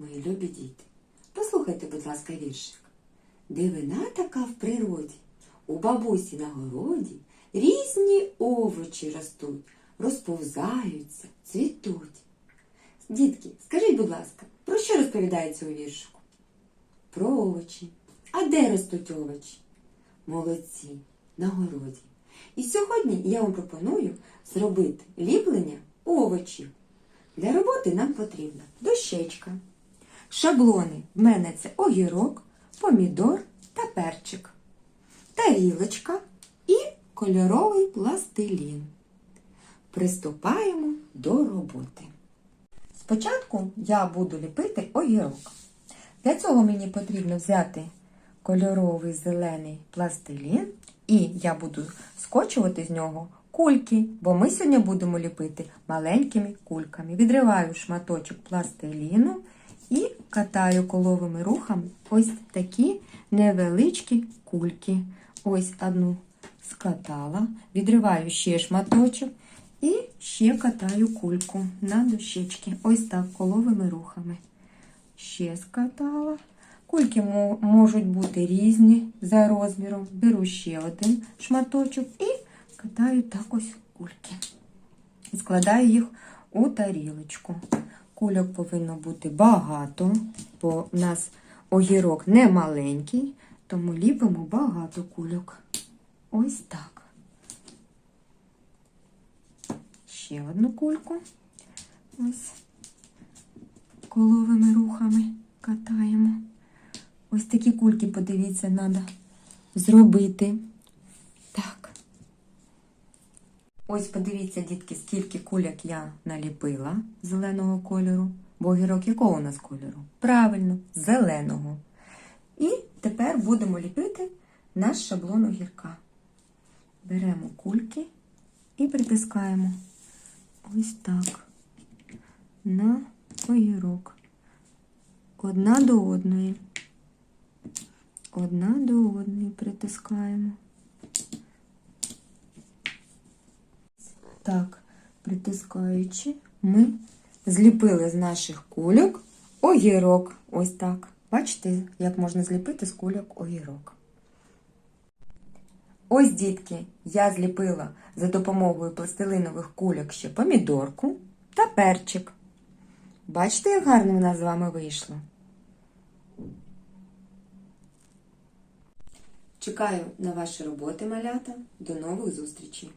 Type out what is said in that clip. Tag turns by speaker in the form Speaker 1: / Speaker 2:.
Speaker 1: любі діти. Послухайте, будь ласка, віршик. Дивина така в природі, у бабусі на городі різні овочі ростуть, розповзаються, цвітуть. Дітки, скажіть, будь ласка, про що розповідається у віршику? Про овочі. А де ростуть овочі? Молодці, на городі. І сьогодні я вам пропоную зробити ліплення овочів. Для роботи нам потрібна дощечка. Шаблони в мене це огірок, помідор та перчик, тарілочка і кольоровий пластилін. Приступаємо до роботи. Спочатку я буду ліпити огірок. Для цього мені потрібно взяти кольоровий зелений пластилін, і я буду скочувати з нього кульки, бо ми сьогодні будемо ліпити маленькими кульками. Відриваю шматочок пластиліну і катаю коловими рухами ось такі невеличкі кульки. Ось одну скатала, відриваю ще шматочок і ще катаю кульку на дощечки. Ось так коловими рухами. Ще скатала. Кульки можуть бути різні за розміром. Беру ще один шматочок і катаю так ось кульки. Складаю їх у тарілочку. Кульок повинно бути багато, бо в нас огірок не маленький, тому ліпимо багато кульок. Ось так. Ще одну кульку. Ось коловими рухами катаємо. Ось такі кульки, подивіться, треба зробити. Так. Ось подивіться, дітки, скільки кульок я наліпила зеленого кольору. Бо огірок якого у нас кольору? Правильно, зеленого. І тепер будемо ліпити наш шаблон огірка. Беремо кульки і притискаємо ось так на огірок. Одна до одної. Одна до одної притискаємо. Так, притискаючи, ми зліпили з наших кульок огірок. Ось так. Бачите, як можна зліпити з кульок огірок. Ось, дітки, я зліпила за допомогою пластилинових кульок ще помідорку та перчик. Бачите, як гарно в нас з вами вийшло? Чекаю на ваші роботи, малята. До нових зустрічей!